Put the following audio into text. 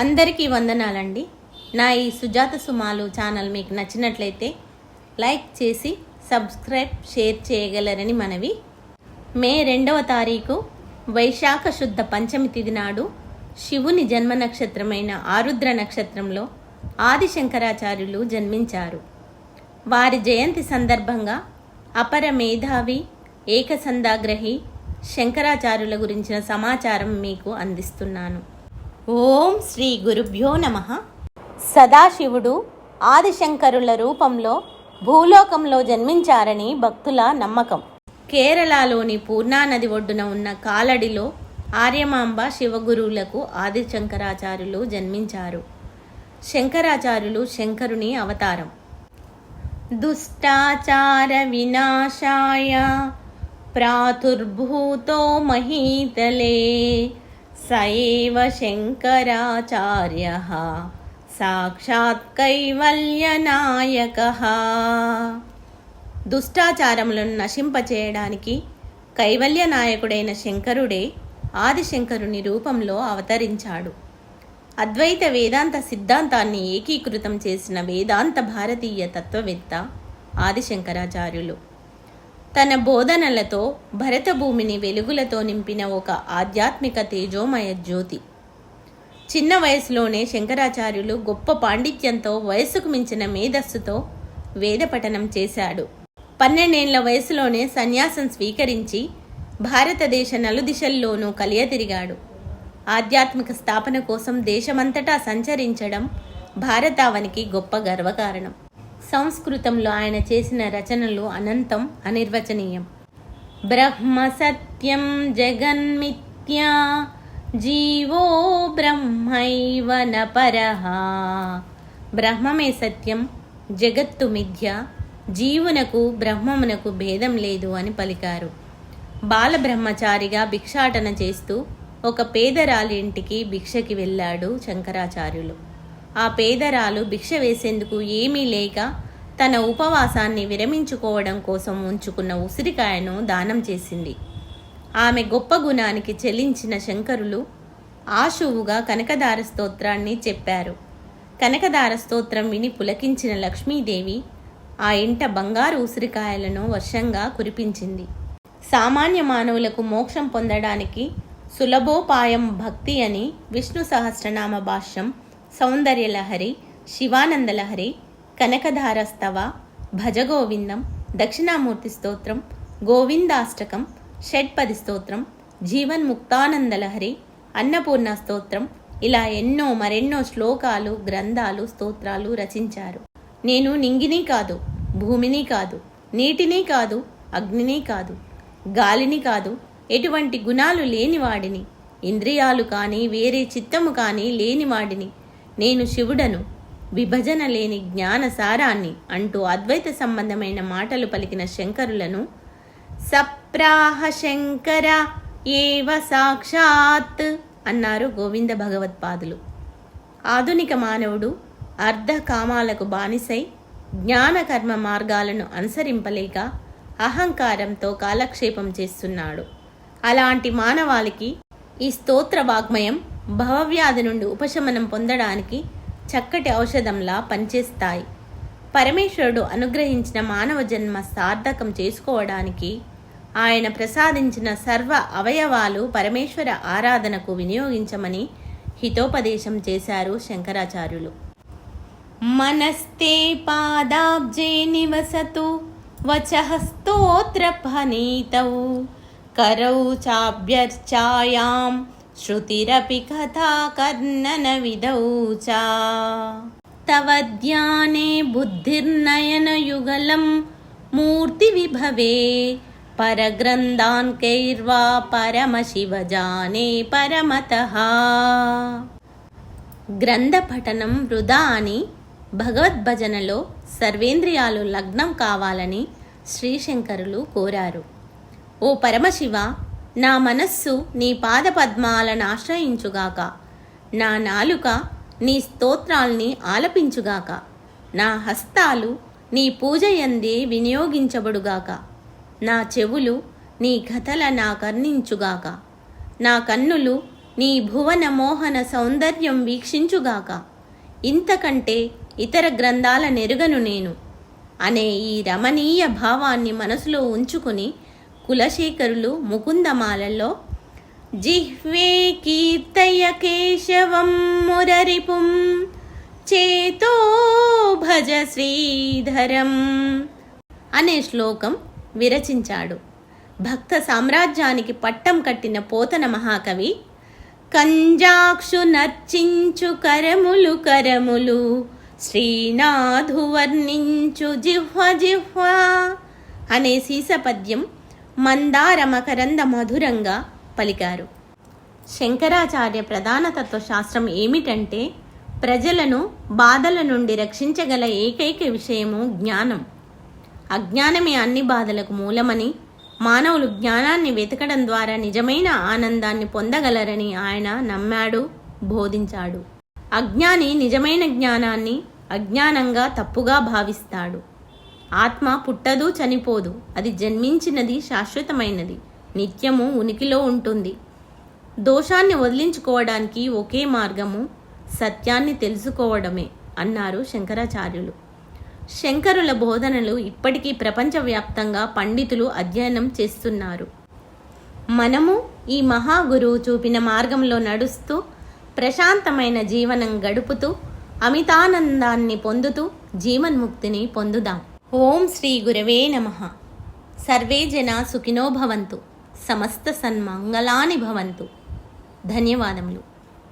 అందరికీ వందనాలండి. నా ఈ సుజాత సుమాలు ఛానల్ మీకు నచ్చినట్లయితే లైక్ చేసి సబ్స్క్రైబ్ షేర్ చేయగలరని మనవి. మే రెండవ తారీఖు వైశాఖ శుద్ధ పంచమి తిథి నాడు శివుని జన్మ నక్షత్రమైన ఆరుద్ర నక్షత్రంలో ఆది శంకరాచార్యులు జన్మించారు. వారి జయంతి సందర్భంగా అపర మేధావి ఏకసందాగ్రహి శంకరాచార్యుల గురించిన సమాచారం మీకు అందిస్తున్నాను. ఓం శ్రీ గురుభ్యో నమ. సదాశివుడు ఆదిశంకరుల రూపంలో భూలోకంలో జన్మించారని భక్తుల నమ్మకం. కేరళలోని పూర్ణానది ఒడ్డున ఉన్న కాలడిలో ఆర్యమాంబ శివగురువులకు ఆదిశంకరాచార్యులు జన్మించారు. శంకరాచార్యులు శంకరుని అవతారం. దుష్టాచార వినాశాయ ప్రాతుర్భూతో మహీతలే సైవ శంకరాచార్య సాక్షాత్ కైవల్యనాయక దుష్టాచారములను నశింపచేయడానికి కైవల్య నాయకుడైన శంకరుడే ఆదిశంకరుని రూపంలో అవతరించాడు. అద్వైత వేదాంత సిద్ధాంతాన్ని ఏకీకృతం చేసిన వేదాంత భారతీయ తత్వవేత్త ఆదిశంకరాచార్యులు. తన బోధనలతో భరతభూమిని వెలుగులతో నింపిన ఒక ఆధ్యాత్మిక తేజోమయ జ్యోతి. చిన్న వయసులోనే శంకరాచార్యులు గొప్ప పాండిత్యంతో వయసుకు మించిన మేధస్సుతో వేద పఠనం చేశాడు. పన్నెండేండ్ల వయసులోనే సన్యాసం స్వీకరించి భారతదేశ నలుదిశల్లోనూ కలియతిరిగాడు. ఆధ్యాత్మిక స్థాపన కోసం దేశమంతటా సంచరించడం భారతావనికి గొప్ప గర్వకారణం. సంస్కృతంలో ఆయన చేసిన రచనలు అనంతం అనిర్వచనీయం. బ్రహ్మ సత్యం జగన్మిథ్యా జీవో బ్రహ్మైవ నపరః బ్రహ్మమే సత్యం జగత్తు మిథ్య జీవునకు బ్రహ్మమునకు భేదం లేదు అని పలికారు. బాలబ్రహ్మచారిగా భిక్షాటన చేస్తూ ఒక పేదరాలి ఇంటికి భిక్షకి వెళ్ళాడు శంకరాచార్యులు. ఆ పేదరాలు భిక్ష వేసేందుకు ఏమీ లేక తన ఉపవాసాన్ని విరమించుకోవడం కోసం ఉంచుకున్న ఉసిరికాయను దానం చేసింది. ఆమె గొప్ప గుణానికి చెల్లించిన శంకరులు ఆశువుగా కనకదార స్తోత్రాన్ని చెప్పారు. కనకదార స్తోత్రం విని పులకించిన లక్ష్మీదేవి ఆ ఇంట బంగారు ఉసిరికాయలను వర్షంగా కురిపించింది. సామాన్య మానవులకు మోక్షం పొందడానికి సులభోపాయం భక్తి అని విష్ణు సహస్రనామ భాష్యం సౌందర్యలహరి శివానందలహరి కనకధారస్తవ భజగోవిందం దక్షిణామూర్తి స్తోత్రం గోవిందాష్టకం షట్పది స్తోత్రం జీవన్ముక్తానందలహరి అన్నపూర్ణ స్తోత్రం ఇలా ఎన్నో మరెన్నో శ్లోకాలు గ్రంథాలు స్తోత్రాలు రచించారు. నేను నింగిని కాదు భూమిని కాదు నీటిని కాదు అగ్నిని కాదు గాలిని కాదు ఎటువంటి గుణాలు లేనివాడిని ఇంద్రియాలు కానీ వేరే చిత్తము కానీ లేనివాడిని నేను శివుడను. విభజన లేని జ్ఞాన సారాన్ని అంటూ అద్వైత సంబంధమైన మాటలు పలికిన శంకరులను సప్రాహ శంకర ఏవ సాక్షాత్ అన్నారు గోవింద భగవత్పాదులు. ఆధునిక మానవుడు అర్ధ కామాలకు బానిసై జ్ఞాన కర్మ మార్గాలను అనుసరింపలేక అహంకారంతో కాలక్షేపం చేస్తున్నాడు. అలాంటి మానవాళికి ఈ స్తోత్ర వాగ్మయం భవవ్యాధి నుండి ఉపశమనం పొందడానికి చక్కటి ఔషధంలా పనిచేస్తాయి. పరమేశ్వరుడు అనుగ్రహించిన మానవ జన్మ సార్థకం చేసుకోవడానికి ఆయన ప్రసాదించిన సర్వ అవయవాలు పరమేశ్వర ఆరాధనకు వినియోగించమని హితోపదేశం చేశారు శంకరాచార్యులు. మనస్తే పాదాబ్జే నివసతు వచహస్తోత్ర ఫనీతౌ కరౌ చాభ్యర్చాయాం శృతిరపి కథా కర్ణన విధౌ చ తవ ధ్యానే విభవే. మూర్తివిభవే పరగ్రంథాన్కైర్వా పరమశివజానే పరమతః. గ్రంథ పఠనం వృధా అని భగవద్భజనలో సర్వేంద్రియాలు లగ్నం కావాలని శ్రీశంకరులు కోరారు. ఓ పరమశివ నా మనస్సు నీ పాదపద్మాలను ఆశ్రయించుగాక. నా నాలుక నీ స్తోత్రాల్ని ఆలపించుగాక. నా హస్తాలు నీ పూజయందే వినియోగించబడుగాక. నా చెవులు నీ కథల నా కర్ణించుగాక నా కన్నులు నీ భువన మోహన సౌందర్యం వీక్షించుగాక. ఇంతకంటే ఇతర గ్రంథాల నెరుగను నేను. అనే ఈ రమణీయ భావాన్ని మనసులో ఉంచుకుని కులశేఖరులు ముకుందమాలలో జిహ్వే కీర్తయ కేశవం మురరిపుం చేతో భజ శ్రీధరం అనే శ్లోకం విరచించాడు. భక్త సామ్రాజ్యానికి పట్టం కట్టిన పోతన మహాకవి కంజాక్షు నర్చించు కరములు కరములు శ్రీనాథు వర్ణించు జిహ్వ జిహ్వ అనే సీసపద్యం మందార మకరంద మధురంగా పలికారు. శంకరాచార్య ప్రధాన తత్వశాస్త్రం ఏమిటంటే ప్రజలను బాధల నుండి రక్షించగల ఏకైక విషయము జ్ఞానం. అజ్ఞానమే అన్ని బాధలకు మూలమని మానవులు జ్ఞానాన్ని వెతకడం ద్వారా నిజమైన ఆనందాన్ని పొందగలరని ఆయన నమ్మాడు బోధించాడు. అజ్ఞాని నిజమైన జ్ఞానాన్ని అజ్ఞానంగా తప్పుగా భావిస్తాడు. ఆత్మ పుట్టదు చనిపోదు. అది జన్మించినది శాశ్వతమైనది. నిత్యము ఉనికిలో ఉంటుంది. దోషాన్ని వదిలించుకోవడానికి ఒకే మార్గము సత్యాన్ని తెలుసుకోవడమే అన్నారు శంకరాచార్యులు. శంకరుల బోధనలు ఇప్పటికీ ప్రపంచవ్యాప్తంగా పండితులు అధ్యయనం చేస్తున్నారు. మనము ఈ మహాగురువు చూపిన మార్గంలో నడుస్తూ ప్రశాంతమైన జీవనం గడుపుతూ అమితానందాన్ని పొందుతూ జీవన్ముక్తిని పొందుదాం. ఓం శ్రీ గురవే నమ. సర్వే జన సుఖినో భవంతు. సమస్త సన్మంగళాని భవంతు. ధన్యవాదములు.